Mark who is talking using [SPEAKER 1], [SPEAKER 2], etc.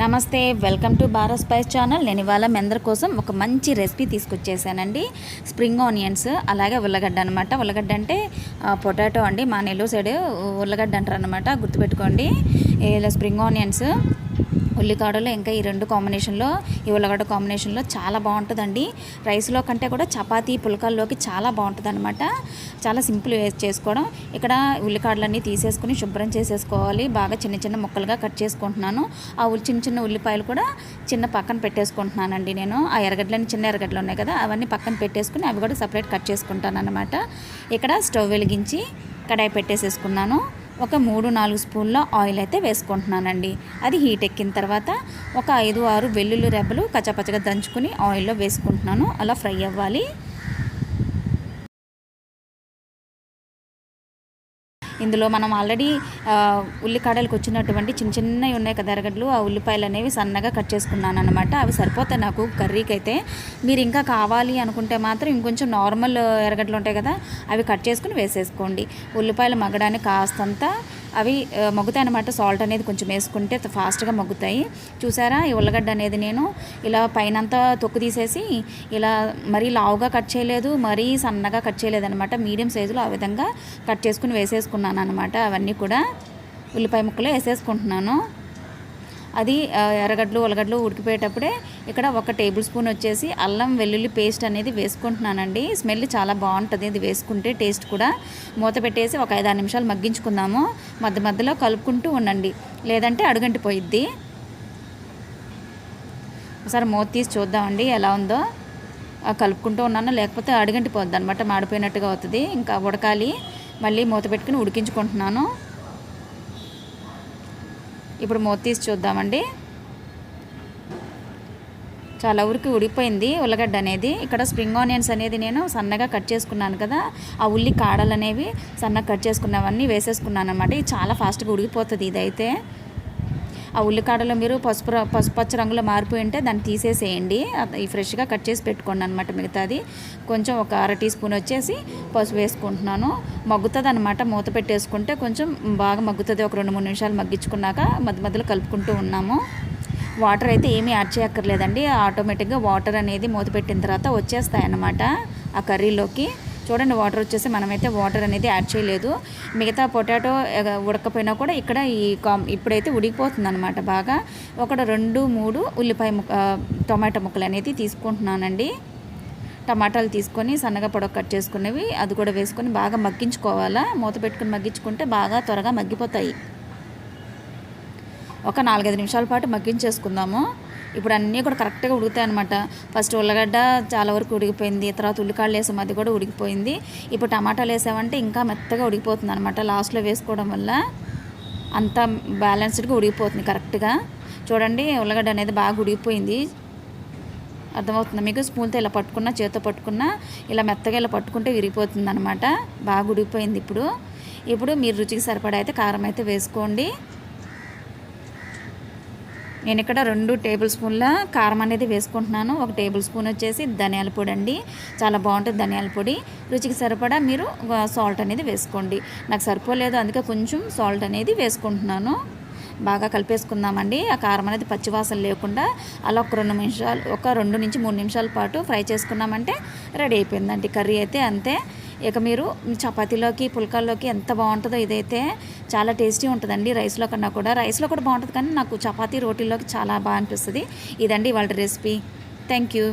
[SPEAKER 1] నమస్తే welcome to Bharat spice channel. నేను ఇవాళ మెందర్ కోసం ఒక మంచి రెసిపీ తీసుకొచ్చేసానండి. స్ప్రింగ్ ఆనియన్స్ అలాగే ఉల్లగడ్డ అనమాట ఉల్లగడ్డ అంటే పొటాటో అండి. మా నెల్లూరు సైడ్ ఉల్లగడ్డ అంటారు అనమాట గుర్తుపెట్టుకోండి. ఇలా స్ప్రింగ్ ఆనియన్స్ ఉల్లికాడలు ఇంకా ఈ రెండు కాంబినేషన్లో ఈ ఉల్లగడ్డ కాంబినేషన్లో చాలా బాగుంటుందండి. రైస్లో కంటే కూడా చపాతీ పుల్కాల్లోకి చాలా బాగుంటుంది అనమాట చాలా సింపుల్ చేసుకోవడం. ఇక్కడ ఉల్లికాడలన్నీ తీసేసుకుని శుభ్రం చేసేసుకోవాలి. బాగా చిన్న చిన్న ముక్కలుగా కట్ చేసుకుంటున్నాను. ఆ ఉల్లి చిన్న చిన్న ఉల్లిపాయలు కూడా చిన్న పక్కన పెట్టేసుకుంటున్నానండి నేను. ఆ ఎర్రగడ్డలని చిన్న ఎరగడ్లు ఉన్నాయి కదా అవన్నీ పక్కన పెట్టేసుకుని అవి కూడా సపరేట్ కట్ చేసుకుంటాను అనమాట ఇక్కడ స్టవ్ వెలిగించి కడాయి పెట్టేసేసుకున్నాను. ఒక మూడు నాలుగు స్పూన్ల ఆయిల్ అయితే వేసుకుంటున్నానండి. అది హీట్ ఎక్కిన తర్వాత ఒక ఐదు ఆరు వెల్లుల్లి రెబ్బలు కచ్చపచ్చగా దంచుకుని ఆయిల్లో వేసుకుంటున్నాను. అలా ఫ్రై అవ్వాలి. ఇందులో మనం ఆల్రెడీ ఉల్లికాడలకు వచ్చినటువంటి చిన్న చిన్నవి ఉన్నాయి కదా ఎరగడ్లు ఆ ఉల్లిపాయలు అనేవి సన్నగా కట్ చేసుకున్నాను అనమాట అవి సరిపోతాయి నాకు కర్రీకి అయితే మీరు ఇంకా కావాలి అనుకుంటే మాత్రం ఇంకొంచెం నార్మల్ ఎరగడ్లు ఉంటాయి కదా అవి కట్ చేసుకుని వేసేసుకోండి. ఉల్లిపాయలు మగ్గడానికి కాస్తంత అవి మగ్గుతాయి అనమాట సాల్ట్ అనేది కొంచెం వేసుకుంటే ఫాస్ట్గా మగ్గుతాయి. చూసారా? ఈ ఉల్లగడ్డ అనేది నేను ఇలా పైనంతా తొక్కు తీసేసి ఇలా మరీ లావుగా కట్ చేయలేదు మరీ సన్నగా కట్ చేయలేదనమాట మీడియం సైజులో ఆ విధంగా కట్ చేసుకుని వేసేసుకున్నాను అనమాట అవన్నీ కూడా ఉల్లిపాయ ముక్కలు వేసేసుకుంటున్నాను. అది ఎర్రగడ్డలు ఉలగడ్డలు ఉడికిపోయేటప్పుడే ఇక్కడ ఒక టేబుల్ స్పూన్ వచ్చేసి అల్లం వెల్లుల్లి పేస్ట్ అనేది వేసుకుంటున్నానండి. స్మెల్ చాలా బాగుంటుంది ఇది వేసుకుంటే టేస్ట్ కూడా. మూత పెట్టేసి ఒక ఐదు ఆరు నిమిషాలు మగ్గించుకుందాము. మధ్య మధ్యలో కలుపుకుంటూ ఉండండి. లేదంటే అడుగంటి పోయిద్ది ఒకసారి మూత తీసి చూద్దామండి ఎలా ఉందో. కలుపుకుంటూ ఉన్నాను. లేకపోతే అడుగంటి పోద్ది అనమాట మాడిపోయినట్టుగా అవుతుంది. ఇంకా ఉడకాలి. మళ్ళీ మూత పెట్టుకుని ఉడికించుకుంటున్నాను. ఇప్పుడు మూత తీసి చూద్దామండి. చాలా ఊరికి ఉడిపోయింది ఉల్లగడ్డ అనేది. ఇక్కడ స్ప్రింగ్ ఆనియన్స్ అనేది నేను సన్నగా కట్ చేసుకున్నాను కదా ఆ ఉల్లి కాడలు అనేవి సన్నగా కట్ చేసుకున్నవన్నీ వేసేసుకున్నాను అనమాట ఇది చాలా ఫాస్ట్గా ఉడికిపోతుంది ఇదైతే. ఆ ఉల్లికాడలో మీరు పసుపు పసుపచ్చ రంగులో మారిపోయి ఉంటే దాన్ని తీసేసేయండి. ఈ ఫ్రెష్గా కట్ చేసి పెట్టుకోండి అనమాట మిగతాది. కొంచెం ఒక అర టీ స్పూన్ వచ్చేసి పసుపు వేసుకుంటున్నాను. మగ్గుతుంది అనమాట మూత పెట్టేసుకుంటే కొంచెం బాగా మగ్గుతుంది. ఒక రెండు మూడు నిమిషాలు మగ్గించుకున్నాక మధ్య మధ్యలో కలుపుకుంటూ ఉన్నాము. వాటర్ అయితే ఏమీ యాడ్ చేయక్కర్లేదండి. ఆటోమేటిక్గా వాటర్ అనేది మూత పెట్టిన తర్వాత వచ్చేస్తాయి అన్నమాట ఆ కర్రీలోకి. చూడండి వాటర్ వచ్చేసి మనమైతే వాటర్ అనేది యాడ్ చేయలేదు. మిగతా పొటాటో ఉడకపోయినా కూడా ఇక్కడ ఈ కామ్ ఇప్పుడైతే ఉడికిపోతుంది అనమాట బాగా. ఒకటి రెండు మూడు ఉల్లిపాయ ముక్క టొమాటో ముక్కలు అనేది తీసుకుంటున్నానండి. టమాటాలు తీసుకొని సన్నగా పొడవ కట్ చేసుకునేవి అది కూడా వేసుకొని బాగా మగ్గించుకోవాలా? మూత పెట్టుకుని మగ్గించుకుంటే బాగా త్వరగా మగ్గిపోతాయి. ఒక నాలుగైదు నిమిషాల పాటు మగ్గించేసుకుందాము. ఇప్పుడు అన్నీ కూడా కరెక్ట్గా ఉడుకుతాయి అనమాట ఫస్ట్ ఉల్లగడ్డ చాలా వరకు ఉడికిపోయింది తర్వాత ఉల్లికాయలు వేసాం అది కూడా ఉడికిపోయింది. ఇప్పుడు టమాటాలు వేసామంటే ఇంకా మెత్తగా ఉడికిపోతుంది అనమాట లాస్ట్లో వేసుకోవడం వల్ల అంతా బ్యాలెన్స్డ్గా ఉడికిపోతుంది కరెక్ట్గా. చూడండి ఉల్లగడ్డ అనేది బాగా ఉడికిపోయింది. అర్థమవుతుంది మీకు? స్పూన్తో ఇలా పట్టుకున్నా చేతితో పట్టుకున్నా ఇలా మెత్తగా ఇలా పట్టుకుంటే విరిగిపోతుంది అనమాట బాగా ఉడికిపోయింది ఇప్పుడు. ఇప్పుడు మీరు రుచికి సరిపడా అయితే కారం అయితే వేసుకోండి. నేను ఇక్కడ రెండు టేబుల్ స్పూన్ల కారం అనేది వేసుకుంటున్నాను. ఒక టేబుల్ స్పూన్ వచ్చేసి ధనియాల పొడి అండి. చాలా బాగుంటుంది ధనియాల పొడి. రుచికి సరిపడా మీరు సాల్ట్ అనేది వేసుకోండి. నాకు సరిపోలేదు అందుకే కొంచెం సాల్ట్ అనేది వేసుకుంటున్నాను. బాగా కలిపేసుకుందామండి. ఆ కారం అనేది పచ్చివాసన లేకుండా అలా ఒక రెండు నిమిషాలు ఒక రెండు నుంచి మూడు నిమిషాల పాటు ఫ్రై చేసుకున్నామంటే రెడీ అయిపోయిందండి. కర్రీ అయితే అంతే. ఇక మీరు చపాతీలోకి పుల్కాల్లోకి ఎంత బాగుంటుందో ఇదైతే చాలా టేస్టీ ఉంటుందండి రైస్లో కన్నా కూడా. రైస్లో కూడా బాగుంటుంది కానీ నాకు చపాతీ రోటీల్లోకి చాలా బాగా అనిపిస్తుంది. ఇదండి వాళ్ళ రెసిపీ. Thank you.